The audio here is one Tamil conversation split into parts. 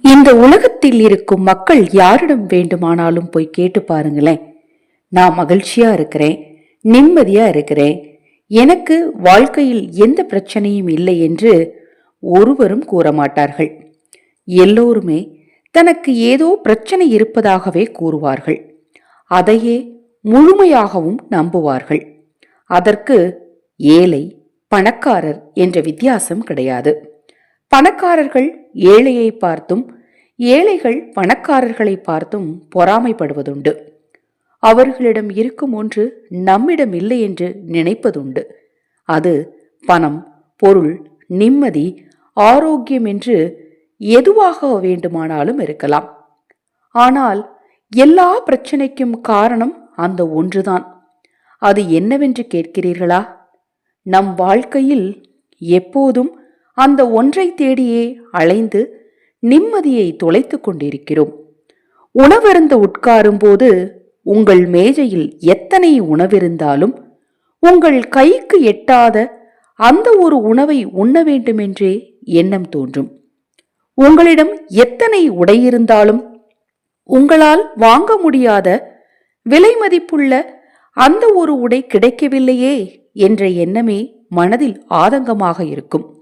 இந்த உலகத்தில் இருக்கும் மக்கள் யாரிடம் வேண்டுமானாலும் போய் கேட்டு பாருங்களேன். நான் மகிழ்ச்சியா இருக்கிறேன் நிம்மதியா இருக்கிறேன். எனக்கு வாழ்க்கையில் எந்த பிரச்சனையும் இல்லை என்று ஒருவரும் கூற மாட்டார்கள். எல்லோருமே தனக்கு ஏதோ பிரச்சனை இருப்பதாகவே கூறுவார்கள். அதையே முழுமையாகவும் நம்புவார்கள். அதற்கு ஏழை பணக்காரர் என்ற வித்தியாசம் கிடையாது. பணக்காரர்கள் ஏழையை பார்த்தும் ஏழைகள் பணக்காரர்களை பார்த்தும் பொறாமைப்படுவதுண்டு. அவர்களிடம் இருக்கும் ஒன்று நம்மிடம் இல்லை என்று நினைப்பதுண்டு. அது பணம் பொருள் நிம்மதி ஆரோக்கியம் என்று எதுவாக வேண்டுமானாலும் இருக்கலாம். ஆனால் எல்லா பிரச்சனைக்கும் காரணம் அந்த ஒன்றுதான். அது என்னவென்று கேட்கிறீர்களா? நம் வாழ்க்கையில் எப்போதும் அந்த ஒன்றை தேடியே அலைந்து நிம்மதியை தொலைத்துக் கொண்டிருக்கிறோம். உணவருந்து உட்காரும்போது உங்கள் மேஜையில் எத்தனை உணவிருந்தாலும் உங்கள் கைக்கு எட்டாத அந்த ஒரு உணவை உண்ண வேண்டுமென்றே எண்ணம் தோன்றும். உங்களிடம் எத்தனை உடை இருந்தாலும் உங்களால் வாங்க முடியாத விலை மதிப்புள்ள அந்த ஒரு உடை கிடைக்கவில்லையே என்ற எண்ணமே மனதில் ஆதங்கமாக இருக்கும்.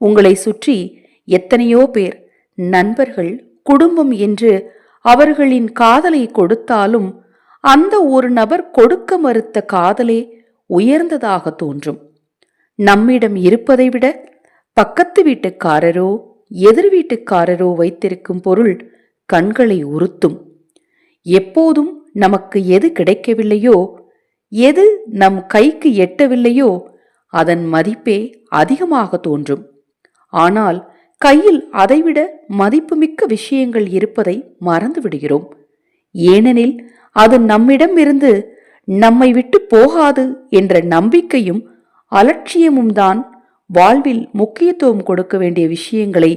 உங்களை சுற்றி எத்தனையோ பேர் நண்பர்கள் குடும்பம் என்று அவர்களின் காதலை கொடுத்தாலும் அந்த ஒரு நபர் கொடுக்க மறுத்த காதலே உயர்ந்ததாக தோன்றும். நம்மிடம் இருப்பதை விட பக்கத்து வீட்டுக்காரரோ எதிர் வீட்டுக்காரரோ வைத்திருக்கும் பொருள் கண்களை உறுத்தும். எப்போதும் நமக்கு எது கிடைக்கவில்லையோ எது நம் கைக்கு எட்டவில்லையோ அதன் மதிப்பே அதிகமாக தோன்றும். ஆனால் கையில் அதைவிட மதிப்புமிக்க விஷயங்கள் இருப்பதை மறந்துவிடுகிறோம் ஏனெனில் அது நம்மிடம் இருந்து நம்மை விட்டு போகாது என்ற நம்பிக்கையும் அலட்சியமும் தான் வாழ்வில் முக்கியத்துவம் கொடுக்க வேண்டிய விஷயங்களை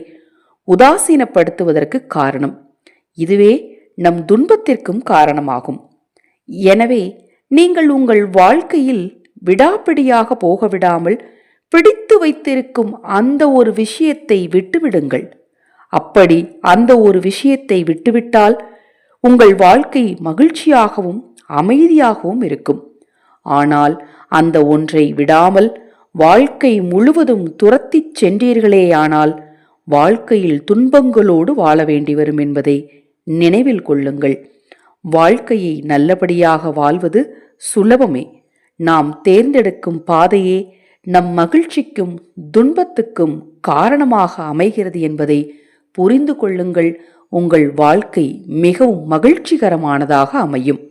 உதாசீனப்படுத்துவதற்கு காரணம். இதுவே நம் துன்பத்திற்கும் காரணமாகும். எனவே நீங்கள் உங்கள் வாழ்க்கையில் விடாப்பிடியாக போக விடாமல் பிடித்து வைத்திருக்கும் அந்த ஒரு விஷயத்தை விட்டுவிடுங்கள். அப்படி அந்த ஒரு விஷயத்தை விட்டுவிட்டால் உங்கள் வாழ்க்கை மகிழ்ச்சியாகவும் அமைதியாகவும் இருக்கும். ஆனால் அந்த ஒன்றை விடாமல் வாழ்க்கை முழுவதும் துரத்திச் சென்றீர்களேயானால் வாழ்க்கையில் துன்பங்களோடு வாழ வேண்டி வரும் என்பதை நினைவில் கொள்ளுங்கள். வாழ்க்கையை நல்லபடியாக வாழ்வது சுலபமே. நாம் தேர்ந்தெடுக்கும் பாதையே நம் மகிழ்ச்சிக்கும் துன்பத்துக்கும் காரணமாக அமைகிறது என்பதை புரிந்து கொள்ளுங்கள். உங்கள் வாழ்க்கை மிகவும் மகிழ்ச்சிகரமானதாக அமையும்.